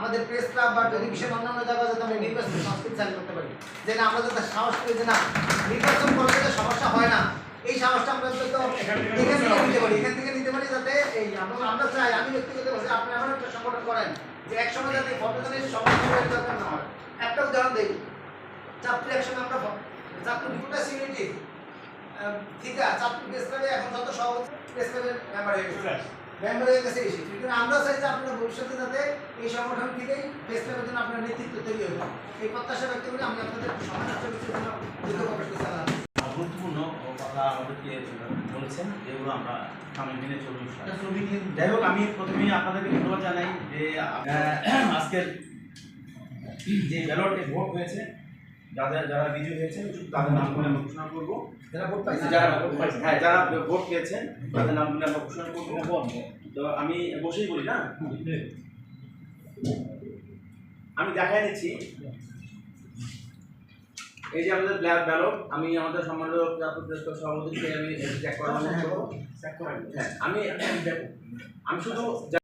আমাদের press club বা television অন্যান্য জায়গায় যাতে আমরা নির্বাচন সংস্কৃতি চালু করতে পারি। যে না আমরা যাতে সাহস করি যে না নির্বাচন করলে যাতে সমস্যা হয় না এই সাহসটা আমরা অন্তত এখান থেকে নিতে পারি। এখান থেকে নিতে পারি যাতে এই আমরা চাই আমি ব্যক্তিগতভাবে আপনি এমন একটা সংগঠন করেন যে একসময় যাতে ভোটারদের সমস্যা দরকার না হয়। একটা উদাহরণ দিই চাকরি একসময় আমরা চাকরি দুটা সিউনিটি ঠিক আছে চাকরি প্রেস ক্লাবে এখন যত সহজ প্রেস ক্লাবের মেম্বার হয়ে গেছে। মেম্বার হয়ে গেছে এসে কিন্তু আমরা চাই যে আপনারা ভবিষ্যতে যাতে এই সংগঠন থেকেই ক্লাবের জন্য আপনার নেতৃত্ব তৈরি হবে এই প্রত্যাশা ব্যক্ত করে আমি আপনাদের সমাজ জন্য করতে গুরুত্বপূর্ণ কথা আমাদেরকে বলেছেন যেগুলো আমরা সামনে মেনে চলুন যাই হোক আমি প্রথমেই আপনাদেরকে ধন্যবাদ জানাই যে আজকের যে ব্যালটে ভোট হয়েছে যাদের যারা বিজয়ী হয়েছেন তাদের নামগুলো আমরা ঘোষণা করব। যারা ভোট পাইছে যারা হ্যাঁ যারা ভোট পেয়েছেন তাদের নামগুলো আমরা ঘোষণা করব। তো আমি বসেই বলি না? আমি দেখাই দিচ্ছি। এই যে আমাদের ব্ল্যাক ব্যালট আমি আমাদের সম্মানিত সভাপতিকে আমি চেক করার হ্যাঁ আমি আমি শুধু